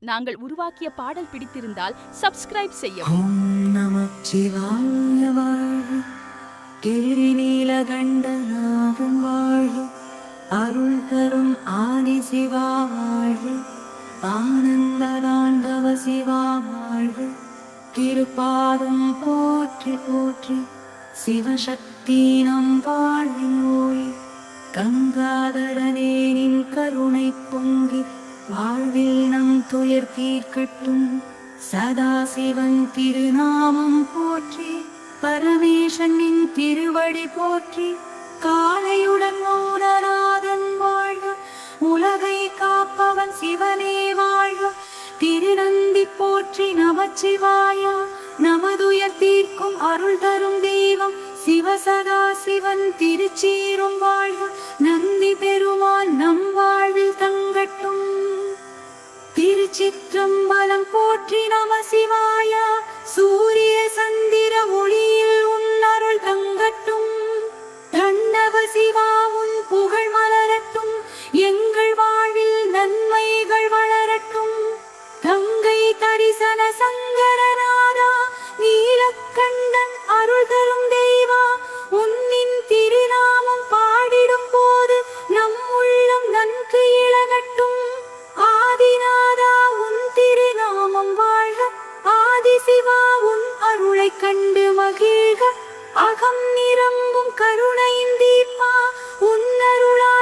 நாங்கள் உருவாக்கிய பாடல் பிடித்திருந்தால் சப்ஸ்கிரைப் செய்யவும். நம சிவாய வாழ்க. திருநீலகண்டநாதன் வாழ்க. அருள் தரும் ஆதி சிவா வாழ்க. ஆனந்ததாண்டவ சிவா வாழ்க. திருப்பாதம் போற்றி போற்றி சிவசக்தி நம் வாழ்வின் ஓய். கங்காதரனே நின் துயர் தீர்க்கட்டும் சதாசிவன் திருநாமம் போற்றி பரமேசனின் திருவடி போற்றி காளையுடன் மௌனநாதன் வாழ்க உலகை காப்பவன் சிவனே வாழ்க திருநந்தி போற்றி நமச்சிவாயா நமதுயர் தீர்க்கும் அருள் தரும் தெய்வம் சிவசதா சிவன் திருச்சீரும் வாழ்க நந்தி பெருமான் நம் வாழ்வில் தங்கட்டும். திருச்சிற்றம்பலம் போற்றி நம சிவாய. சூரிய சந்திர ஒளியில் உன் அருள் கண்டு மகிழ்க. அகம் நிரம்பும் கருணையின் தீபா. உன்னருளா